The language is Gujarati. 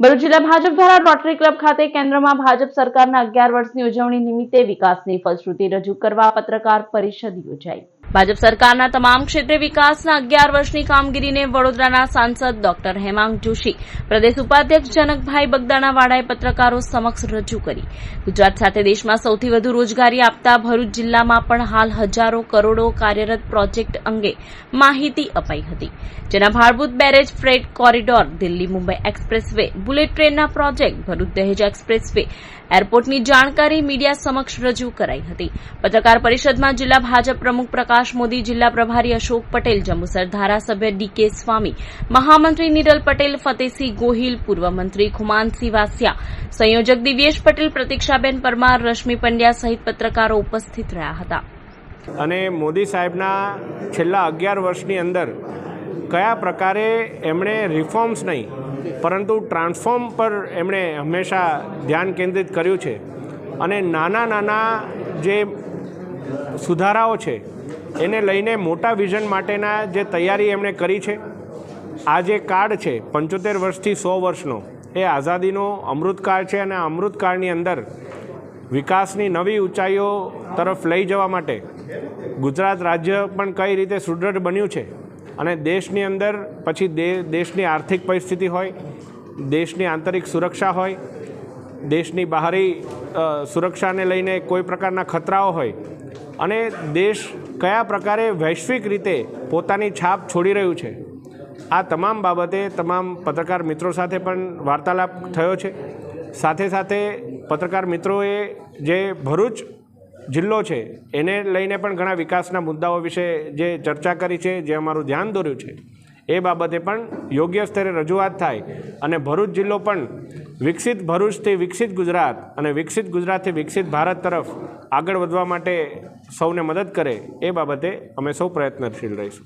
ભરૂચ જિલ્લા ભાજપ દ્વારા રોટરી ક્લબ ખાતે કેન્દ્રમાં ભાજપ સરકારના અગિયાર વર્ષની ઉજવણી નિમિત્તે વિકાસની ફલશ્રુતિ રજૂ કરવા પત્રકાર પરિષદ યોજાઈ. ભાજપ સરકારના તમામ ક્ષેત્રે વિકાસના અગિયાર વર્ષની કામગીરીને વડોદરાના સાંસદ ડોક્ટર હેમાંગ જોશી, પ્રદેશ ઉપાધ્યક્ષ જનકભાઈ બગદાણાવાળાએ પત્રકારો સમક્ષ રજૂ કરી. ગુજરાત સાથે દેશમાં સૌથી વધુ રોજગારી આપતા ભરૂચ જિલ્લામાં પણ હાલ હજારો કરોડો કાર્યરત પ્રોજેક્ટ અંગે માહિતી અપાઈ હતી. જેના Bhadbhut barrage freight corridor Delhi Mumbai express bullet ટ્રેનના project Bharuch Dahej express way એરપોર્ટની જાણકારી મીડિયા સમક્ષ રજૂ કરાઈ હતી. પત્રકાર પરિષદમાં જિલ્લા ભાજપ પ્રમુખ પ્રકાશ મોદી, જિલ્લા પ્રભારી અશોક પટેલ, જંબુસર ધારાસભ્ય ડીકે સ્વામી, મહામંત્રી નિરલ પટેલ, ફતેહસિંહ ગોહિલ, પૂર્વ મંત્રી ખુમાનસિંહ વાસિયા સંયોજક દિવ્યેશ પટેલ, પ્રતીક્ષાબેન પરમાર, રશ્મિ પંડ્યા સહિત પત્રકારો ઉપસ્થિત રહ્યા હતા. અને મોદી સાહેબના છેલ્લા અગિયાર વર્ષની અંદર કયા પ્રકારે એમણે રિફોર્મ્સ નહીં પરંતુ ટ્રાન્સફોર્મ પર એમણે હંમેશા ધ્યાન કેન્દ્રિત કર્યું છે. અને નાના નાના જે સુધારાઓ છે, એને લઈને મોટા વિઝન માટેના જે તૈયારી એમણે કરી છે, આ જે કાર્ડ છે, પંચોતેર વર્ષથી સો વર્ષનો, એ આઝાદીનો અમૃતકાળ છે અને અમૃતકાળની અંદર વિકાસની નવી ઊંચાઈઓ તરફ લઈ જવા માટે ગુજરાત રાજ્ય પણ કઈ રીતે સુદૃઢ બન્યું છે અને દેશની અંદર પછી દેશની આર્થિક પરિસ્થિતિ હોય, દેશની આંતરિક સુરક્ષા હોય, દેશની બહારી સુરક્ષાને લઈને કોઈ પ્રકારના ખતરાઓ હોય, અને દેશ કયા પ્રકારે વૈશ્વિક રીતે પોતાની છાપ છોડી રહ્યું છે. આ તમામ બાબતે તમામ પત્રકાર મિત્રો સાથે પણ વાર્તાલાપ થયો છે. સાથે સાથે પત્રકાર મિત્રોએ જે ભરૂચ જિલ્લો છે, એને લઈને પણ ઘણા વિકાસના મુદ્દાઓ વિશે જે ચર્ચા કરી છે, જે અમારું ધ્યાન દોર્યું છે, એ બાબતે પણ યોગ્ય સ્તરે રજૂઆત થાય અને ભરૂચ જિલ્લો પણ વિકસિત ભરૂચથી વિકસિત ગુજરાત અને વિકસિત ગુજરાતથી વિકસિત ભારત તરફ આગળ વધવા માટે સૌને મદદ કરે એ બાબતે અમે સૌ પ્રયત્નશીલ રહીશું.